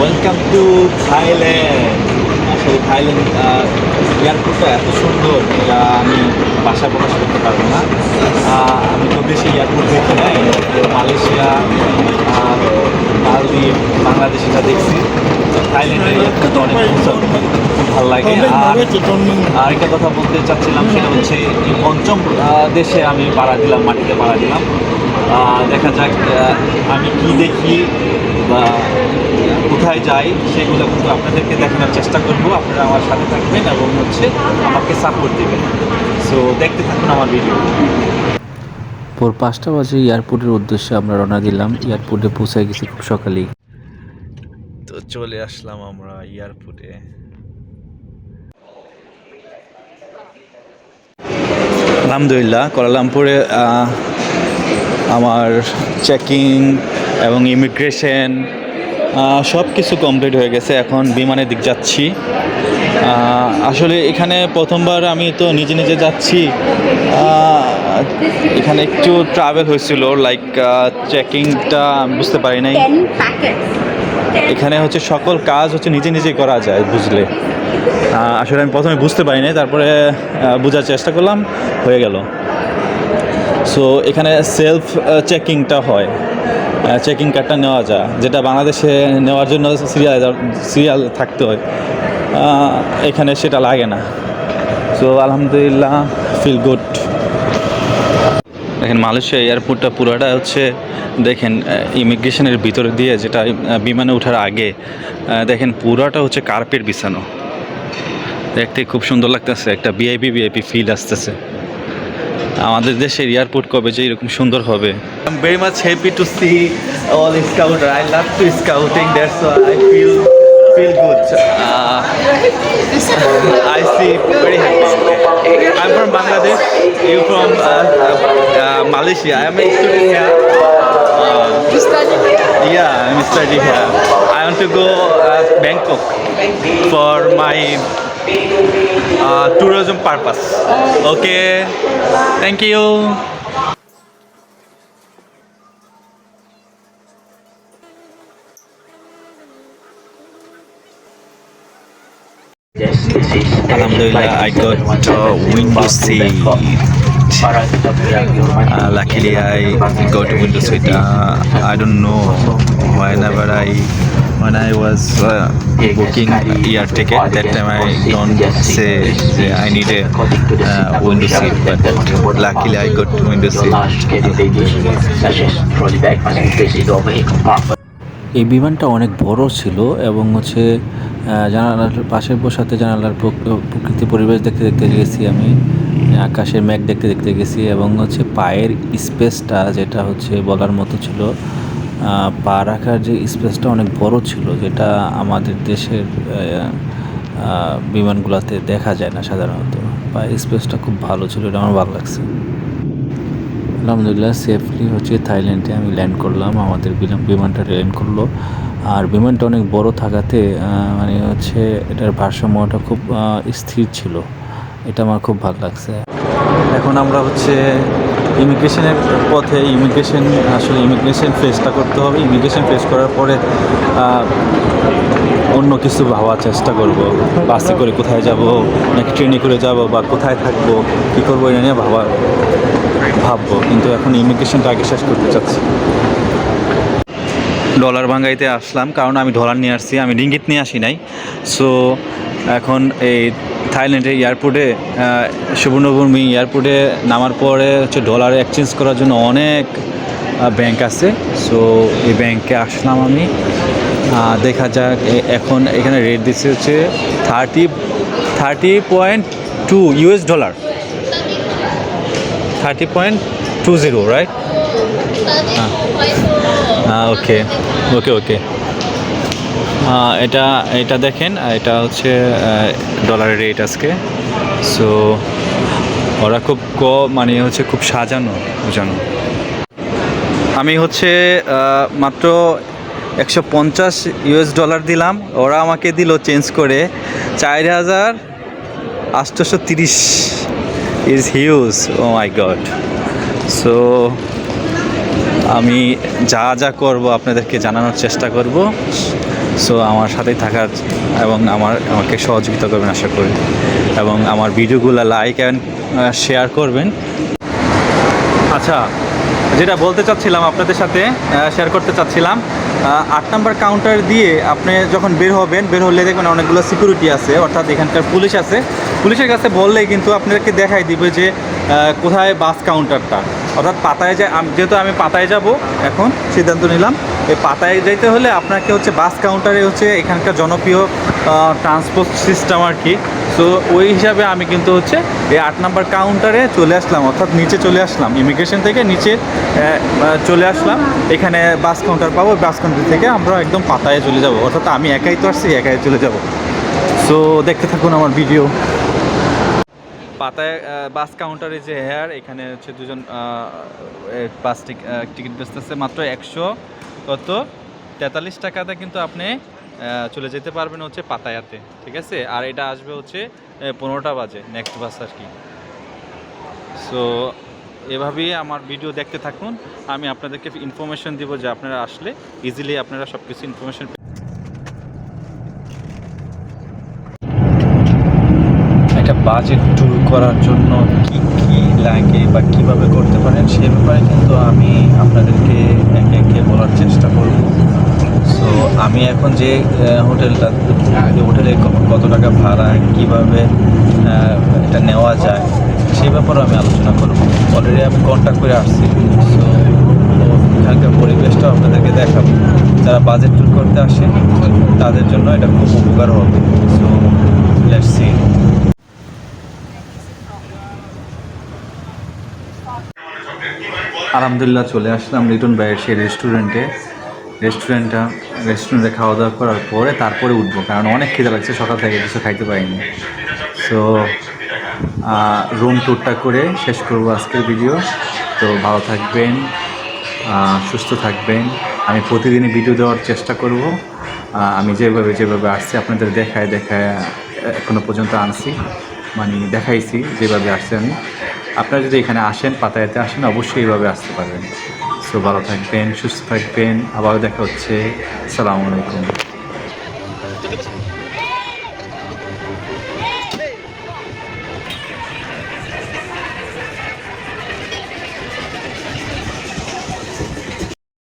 Welcome to Thailand আসলে Thailand এয়ারপোর্টটা এত সুন্দর যা আমি বাসা প্রকাশ করতে পারব না। আমি তো বেশি এয়ারপোর্ট দেখি নাই মালয়েশিয়া আর মালদ্বীপ বাংলাদেশ এটা দেখছি। থাইল্যান্ডের এয়ারপোর্ট অনেক সুন্দর খুব ভালো লাগে। আর আরেকটা কথা বলতে চাচ্ছিলাম সেটা হচ্ছে এই পঞ্চম দেশে আমি পাড়া দিলাম মাটিতে পাড়া দিলাম। দেখা যাক আমি কি দেখি বা কোথায় যাই সেগুলো কিন্তু আপনাদেরকে দেখানোর চেষ্টা করব। আপনারা আমার সাথে থাকবেন এবং হচ্ছে আমাকে সাপোর্ট দেবেন। সো দেখতে থাকুন আমার ভিডিও ভোর পাঁচটা বাজে এয়ারপোর্টের উদ্দেশ্যে আমরা রওনা দিলাম। এয়ারপোর্টে পৌঁছে গেছি খুব সকালেই। তো চলে আসলাম আমরা এয়ারপোর্টে। আলহামদুলিল্লাহ কোয়ালালামপুরে আমার চেকিং এবং ইমিগ্রেশন সব কিছু কমপ্লিট হয়ে গেছে এখন বিমানের দিক যাচ্ছি। আসলে এখানে প্রথমবার আমি তো নিজে নিজে যাচ্ছি। এখানে একটু ট্রাভেল হয়েছিল লাইক চেকিংটা বুঝতে পারি নাই। এখানে হচ্ছে সকল কাজ হচ্ছে নিজে নিজেই করা যায় বুঝলে। আসলে আমি প্রথমে বুঝতে পারি নাই তারপরে বোঝার চেষ্টা করলাম হয়ে গেল। সো এখানে সেলফ চেকিংটা হয়। চেকিং কার্ডটা নেওয়া যায়, যেটা বাংলাদেশে নেওয়ার জন্য সিরিয়াল সিরিয়াল থাকতে হয়। এখানে সেটা লাগে না। সো আলহামদুলিল্লাহ ফিল গুড দেখেন, মালয়েশিয়া এয়ারপোর্টটা পুরোটা হচ্ছে, দেখেন ইমিগ্রেশনের ভিতরে দিয়ে, যেটা বিমানে ওঠার আগে দেখেন, পুরোটা হচ্ছে কার্পেট বিছানো। দেখতে খুব সুন্দর লাগতেছে, একটা ভিআইপি ভিআইপি ফিল আসতেছে। আমাদের দেশের এয়ারপোর্ট কবে যে এরকম সুন্দর হবে I am very much happy to see all scouter I love to scouting that's I feel feel good I see very happy. I'm from Bangladesh. You from uh, uh, uh, Malaysia. I'm a student here. Uh, yeah, I'm studying here. I want to go uh, Bangkok for my uh, tourism purpose. Okay. Thank you. Alhamdulillah, I got uh, window seat. Uh, luckily, I got window seat. Uh, I don't know whenever I when I was uh, booking air ticket that time I don't say that I need a uh, window seat, but luckily I got window seat. এই বিমানটা অনেক বড় ছিল এবং হচ্ছে জানালার পাশের বসাতে জানালার প্রক- প্রকৃতি পরিবেশ দেখতে দেখতে গেছি আমি আকাশের মেঘ দেখতে দেখতে গেছি এবং হচ্ছে পায়ের স্পেসটা যেটা হচ্ছে বলার মতো ছিল পা রাখার যে স্পেসটা অনেক বড় ছিল, যেটা আমাদের দেশের বিমানগুলোতে দেখা যায় না সাধারণত। পায়ের স্পেসটা খুব ভালো ছিল, এটা আমার ভালো লাগছে। আলহামদুলিল্লাহ সেফলি হচ্ছে থাইল্যান্ডে আমি ল্যান্ড করলাম, আমাদের বিমান- বিমানটা ল্যান্ড করল। আর বিমানটা অনেক বড় থাকাতে মানে হচ্ছে এটার ভারসাম্যটা খুব স্থির ছিল। এটা আমার খুব ভালো লাগছে। এখন আমরা হচ্ছে ইমিগ্রেশনের পথে ইমিগ্রেশন, আসলে ইমিগ্রেশন ফেসটা করতে হবে। ইমিগ্রেশন ফেস করার পরে অন্য কিছু ভাবার চেষ্টা করব। বাসে করে কোথায় যাব, নাকি ট্রেনে করে যাব বা কোথায় থাকব, কী করব এটা নিয়ে ভাবা ভাববো। কিন্তু এখন ইমিগ্রেশনটা আগে শেষ করতে চাচ্ছি। ডলার ভাঙ্গাইতে আসলাম, কারণ আমি ডলার নিয়ে আসছি, আমি রিঙ্গিত নিয়ে আসি নাই। সো এখন এই থাইল্যান্ডের এয়ারপোর্টে সুবর্ণভূমি এয়ারপোর্টে নামার পরে হচ্ছে ডলার এক্সচেঞ্জ করার জন্য অনেক ব্যাংক আছে। সো এই ব্যাংকে আসলাম আমি। দেখা যাক এখন এখানে রেট দিচ্ছে হচ্ছে thirty thirty point two US dollar thirty point two zero right হ্যাঁ ওকে ওকে ওকে এটা এটা দেখেন এটা হচ্ছে ডলারের রেট আজকে। সো ওরা খুব ক মানে হচ্ছে খুব সাজানো, বুঝানো। আমি হচ্ছে মাত্র একশো পঞ্চাশ ইউএস ডলার দিলাম। ওরা আমাকে দিল চেঞ্জ করে চার হাজার আটশোশো তিরিশ। Is huge oh my god so আমি যা যা করব আপনাদেরকে জানানোর চেষ্টা করব। সো আমার সাথেই থাকার এবং আমার, আমাকে সহযোগিতা করবেন আশা করি। এবং আমার ভিডিওগুলো লাইক অ্যান্ড শেয়ার করবেন। আচ্ছা যেটা বলতে চাচ্ছিলাম আপনাদের সাথে শেয়ার করতে চাচ্ছিলাম আট নাম্বার কাউন্টার দিয়ে আপনি যখন বের হবেন, বের হলে দেখবেন অনেকগুলো সিকিউরিটি আছে, অর্থাৎ এখানকার পুলিশ আছে। পুলিশের কাছে বললেই কিন্তু আপনাদেরকে দেখাই দিবে যে কোথায় বাস কাউন্টারটা অর্থাৎ পাতায় যায় যেহেতু আমি পাতায় যাব, এখন সিদ্ধান্ত নিলাম এই পাতায় যাইতে হলে আপনাকে হচ্ছে বাস কাউন্টারে হচ্ছে এখানকার জনপ্রিয় ট্রান্সপোর্ট সিস্টেম আর কি। সো ওই হিসাবে আমি কিন্তু হচ্ছে এই আট নাম্বার কাউন্টারে চলে আসলাম, অর্থাৎ নিচে চলে আসলাম। ইমিগ্রেশন থেকে নিচে চলে আসলাম। এখানে বাস কাউন্টার পাবো, বাস কাউন্টার থেকে আমরা একদম পাতায় চলে যাব। অর্থাৎ আমি একাই তো আসছি, একাই চলে যাব। সো দেখতে থাকুন আমার ভিডিও পাতায় বাস কাউন্টারে যে হেয়ার এখানে হচ্ছে দুজন বাস টিকিট বেচতেছে মাত্র একশো। কত? তেতাল্লিশ টাকাতে কিন্তু আপনি চলে যেতে পারবেন হচ্ছে পাতায়াতে, ঠিক আছে? আর এটা আসবে হচ্ছে পনেরোটা বাজে নেক্সট বাস আর কি। সো এভাবেই আমার ভিডিও দেখতে থাকুন। আমি আপনাদেরকে ইনফরমেশন দিব যে আপনারা আসলে ইজিলি আপনারা সব কিছু ইনফরমেশন একটা বাজেট ট্যুর করার জন্য কি কি লাগে বা কীভাবে করতে পারেন সে ব্যাপারে কিন্তু আমি আপনাদেরকে একে একে বলার চেষ্টা করব। সো আমি এখন যে হোটেলটা হোটেলে কত টাকা ভাড়া, কীভাবে এটা নেওয়া যায়, সে ব্যাপারেও আমি আলোচনা করব। অলরেডি আমি কন্ট্যাক্ট করে আসছি। সো এখানকার পরিবেশটাও আপনাদেরকে দেখাবো। যারা বাজেট ট্যুর করতে আসেন, তাদের জন্য এটা খুব উপকার হবে। সো লেটস সি আলহামদুলিল্লাহ চলে আসলাম লিটন ভাইয়ের সেই রেস্টুরেন্টে। রেস্টুরেন্টটা, রেস্টুরেন্টে খাওয়া দাওয়া করার পরে তারপরে উঠবো, কারণ অনেক খিদে লাগছে, সকাল থেকে কিছু খাইতে পারিনি। সো রুম ট্যুরটা করে শেষ করব আজকের ভিডিও তো ভালো থাকবেন সুস্থ থাকবেন। আমি প্রতিদিনই ভিডিও দেওয়ার চেষ্টা করব। আমি যেভাবে যেভাবে আসছি, আপনাদের দেখায় দেখায় এখনও পর্যন্ত আনছি। মানে দেখাইছি, যেভাবে আসছি আমি। আপনারা যদি এখানে আসেন, পাতায়াতে আসেন, অবশ্যই এইভাবে আসতে পারবেন। সো ভালো থাকবেন, সুস্থ থাকবেন। আবারও দেখা হচ্ছে। আসসালামু আলাইকুম।